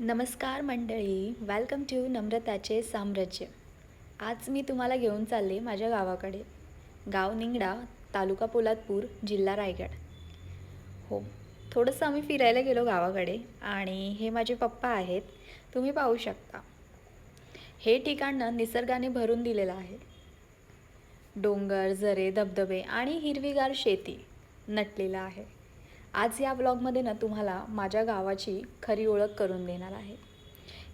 नमस्कार मंडळी welcome to नम्रताचे साम्राज्य. आज मी तुम्हाला घेऊन चालले माझ्या गावाकडे. गाव निंगडा तालुका पोलादपूर जिल्हा रायगड. हो थोडंसं आम्ही फिरायला गेलो गावाकडे आणि हे माझे पप्पा आहेत तुम्ही पाहू शकता. हे ठिकाण निसर्गाने भरून दिलेलं आहे. डोंगर झरे धबधबे आणि हिरवीगार शेती नटलेलं आहे. आज या ब्लॉगमध्ये ना तुम्हाला माझ्या गावाची खरी ओळख करून देणार आहे.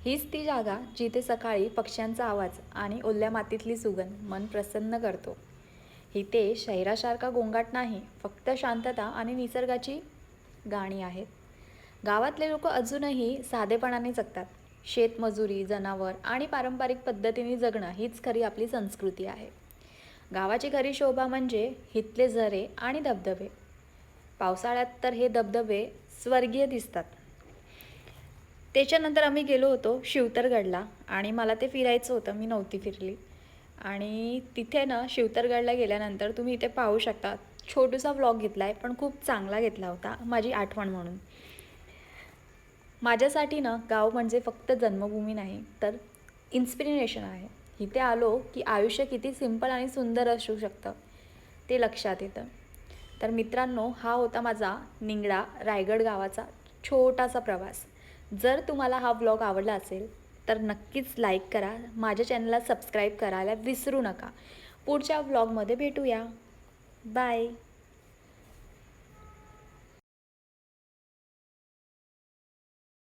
हीच ती जागा जिथे सकाळी पक्ष्यांचा आवाज आणि ओल्या मातीतली सुगंध मन प्रसन्न करतो. इथे शहरासारखा गोंगाट नाही फक्त शांतता आणि निसर्गाची गाणी आहेत. गावातले लोक अजूनही साधेपणाने जगतात. शेतमजुरी जनावर आणि पारंपरिक पद्धतीने जगणं हीच खरी आपली संस्कृती आहे. गावाची खरी शोभा म्हणजे हितले झरे आणि धबधबे. पावसाळ्यात तर हे धबधबे स्वर्गीय दिसतात. त्याच्यानंतर आम्ही गेलो होतो शिवतरगडला आणि मला ते फिरायचं होतं मी नव्हती फिरली. आणि तिथे ना शिवतरगडला गेल्यानंतर तुम्ही इथे पाहू शकता छोटूसा व्लॉग घेतला आहे पण खूप चांगला घेतला होता माझी आठवण म्हणून. माझ्यासाठी ना गाव म्हणजे फक्त जन्मभूमी नाही तर इन्स्पिरेशन आहे. इथे आलो की आयुष्य किती सिंपल आणि सुंदर असू शकतं ते लक्षात येतं. तर मित्रांनो हा होता माझा निंगडा रायगड गावाचा छोटासा प्रवास. जर तुम्हाला हा ब्लॉग आवडला असेल तर नक्कीच लाईक करा. माझ्या चॅनलला सबस्क्राईब करायला विसरू नका. पुढच्या ब्लॉगमध्ये भेटूया. बाय